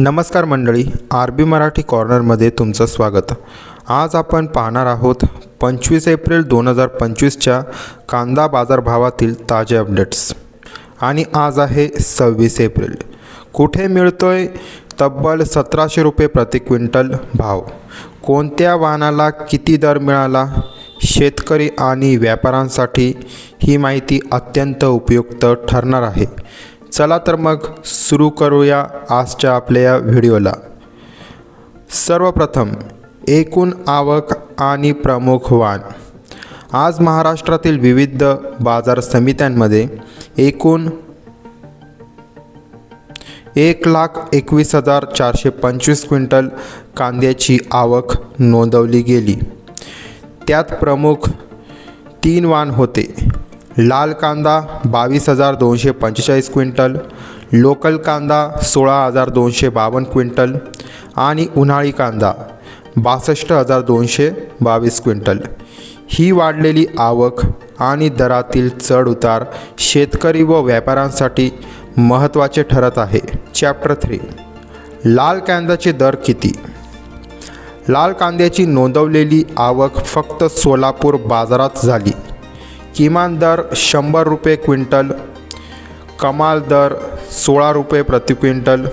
नमस्कार मंडळी R B Marathi कॉर्नरमध्ये तुमचं स्वागत. आज आपण पाहणार आहोत पंचवीस एप्रिल दोन हजार पंचवीसच्या कांदा बाजारभावातील ताजे अपडेट्स. आणि आज आहे सव्वीस एप्रिल. कुठे मिळतोय? तब्बल सतराशे रुपये प्रति क्विंटल भाव. कोणत्या वाहनाला किती दर मिळाला? शेतकरी आणि व्यापाऱ्यांसाठी ही माहिती अत्यंत उपयुक्त ठरणार आहे. चला तर मग सुरू करूया आजच्या आपल्या या व्हिडिओला. सर्वप्रथम एकूण आवक आणि प्रमुख वाण आज महाराष्ट्रातील विविध बाजार समित्यांमध्ये एकूण एक लाख एकवीस हजार चारशे पंचवीस क्विंटल कांद्याची आवक नोंदवली गेली. त्यात प्रमुख तीन वाण होते. लाल कांदा बावीस हजार दोनशे पंचेचाळीस क्विंटल लोकल कांदा सोळा हजार दोनशे बावन्न क्विंटल आणि उन्हाळी कांदा बासष्ट हजार दोनशे बावीस क्विंटल. ही वाढलेली आवक आणि दरातील चढउतार शेतकरी व व्यापाऱ्यांसाठी महत्त्वाचे ठरत आहे. चॅप्टर थ्री लाल कांद्याचे दर किती? लाल कांद्याची नोंदवलेली आवक फक्त सोलापूर बाजारात झाली. किमान दर शंभर रुपये क्विंटल कमाल दर सोळा रुपये प्रति क्विंटल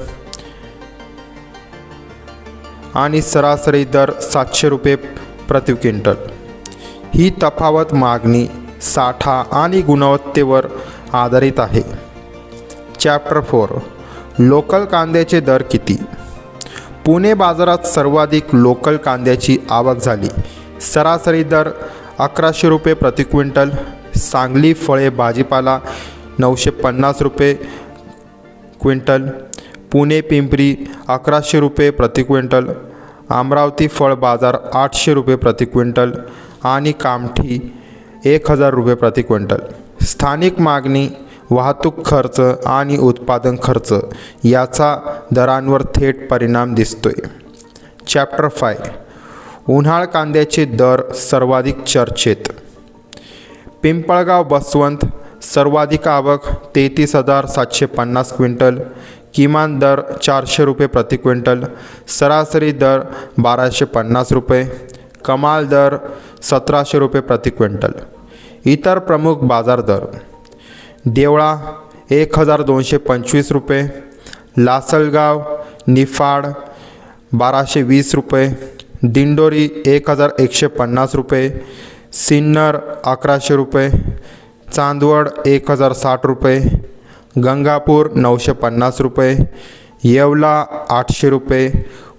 आणि सरासरी दर सातशे रुपये प्रति क्विंटल. ही तफावत मागणी साठा आणि गुणवत्तेवर आधारित आहे. चॅप्टर फोर लोकल कांद्याचे दर किती? पुणे बाजारात सर्वाधिक लोकल कांद्याची आवक झाली. सरासरी दर अकराशे रुपये प्रति क्विंटल सांगली फळे भाजीपाला नऊशे पन्नास रुपये क्विंटल पुणे पिंपरी अकराशे रुपये प्रति क्विंटल अमरावती फळ बाजार आठशे रुपये प्रति क्विंटल आणि कामठी एक हजार रुपये प्रति क्विंटल. स्थानिक मागणी वाहतूक खर्च आणि उत्पादन खर्च याचा दरांवर थेट परिणाम दिसतोय. चॅप्टर फाय उन्हाळ कांद्याचे दर सर्वाधिक चर्चेत. पिंपळगाव बसवंत सर्वाधिक आवक तेहतीस हजार सातशे पन्नास क्विंटल किमान दर चारशे रुपये प्रति क्विंटल सरासरी दर बाराशे पन्नास रुपये कमाल दर सतराशे रुपये प्रति क्विंटल. इतर प्रमुख बाजार दर. देवळा एक हजार दोनशे पंचवीस रुपये लासलगाव निफाड बाराशे वीस रुपये दिंडोरी एक हजार एकशे पन्नास रुपये सिन्नर अकराशे रुपये चांदवड एक हजार साठ रुपये गंगापूर नऊशे पन्नास रुपये येवला आठशे रुपये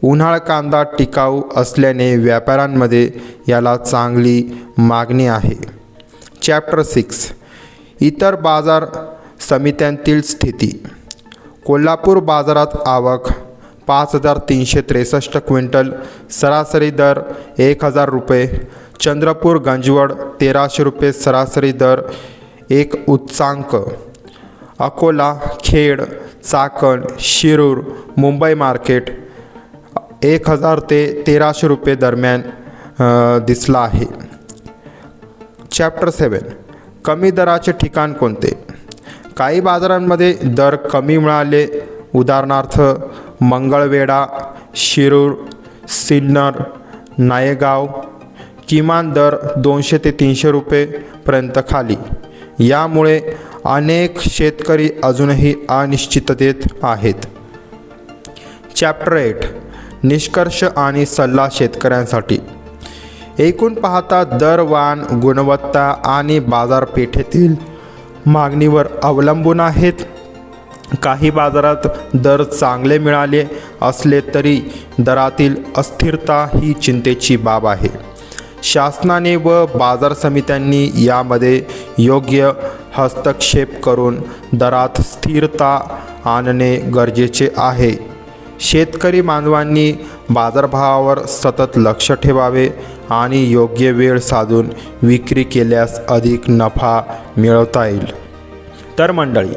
उन्हाळ कांदा टिकाऊ असल्याने व्यापाऱ्यांमध्ये याला चांगली मागणी आहे. चॅप्टर सिक्स इतर बाजार समित्यांतील स्थिती. कोल्हापूर बाजारात आवक पाच हजार तीनशे त्रेसष्ट क्विंटल सरासरी दर एक हजार रुपये चंद्रपूर गंजवड तेराशे रुपये सरासरी दर एक उच्चांक. अकोला खेड चाकण शिरूर मुंबई मार्केट एक हजार ते तेराशे रुपये दरम्यान दिसला आहे. चॅप्टर सेवन कमी दराचे ठिकाण कोणते? काही बाजारांमध्ये दर कमी मिळाले. उदाहरणार्थ मंगळवेढा शिरूर सिन्नर नायगाव किमान दर दोनशे ते तीनशे रुपयेपर्यंत खाली. यामुळे अनेक शेतकरी अजूनही अनिश्चिततेत आहेत. चॅप्टर एट निष्कर्ष आणि सल्ला शेतकऱ्यांसाठी. एकूण पाहता दर वाण गुणवत्ता आणि बाजारपेठेतील मागणीवर अवलंबून आहेत. काही बाजारात दर चांगले मिळाले असले तरी दरातील अस्थिरता ही चिंतेची बाब आहे. शासनाने व बाजार समित्यांनी यामध्ये योग्य हस्तक्षेप करून दरात स्थिरता आणणे गरजेचे आहे. शेतकरी बांधवांनी बाजारभावावर सतत लक्ष ठेवावे आणि योग्य वेळ साधून विक्री केल्यास अधिक नफा मिळवता येईल. तर मंडळी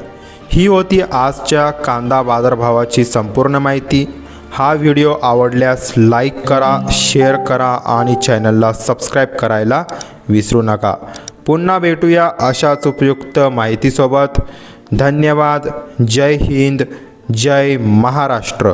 ही होती आजच्या कांदा बाजारभावाची संपूर्ण माहिती. हा व्हिडिओ आवडल्यास लाईक करा शेअर करा आणि चॅनलला सबस्क्राईब करायला विसरू नका. पुन्हा भेटूया अशाच उपयुक्त माहितीसोबत. धन्यवाद. जय हिंद. जय महाराष्ट्र.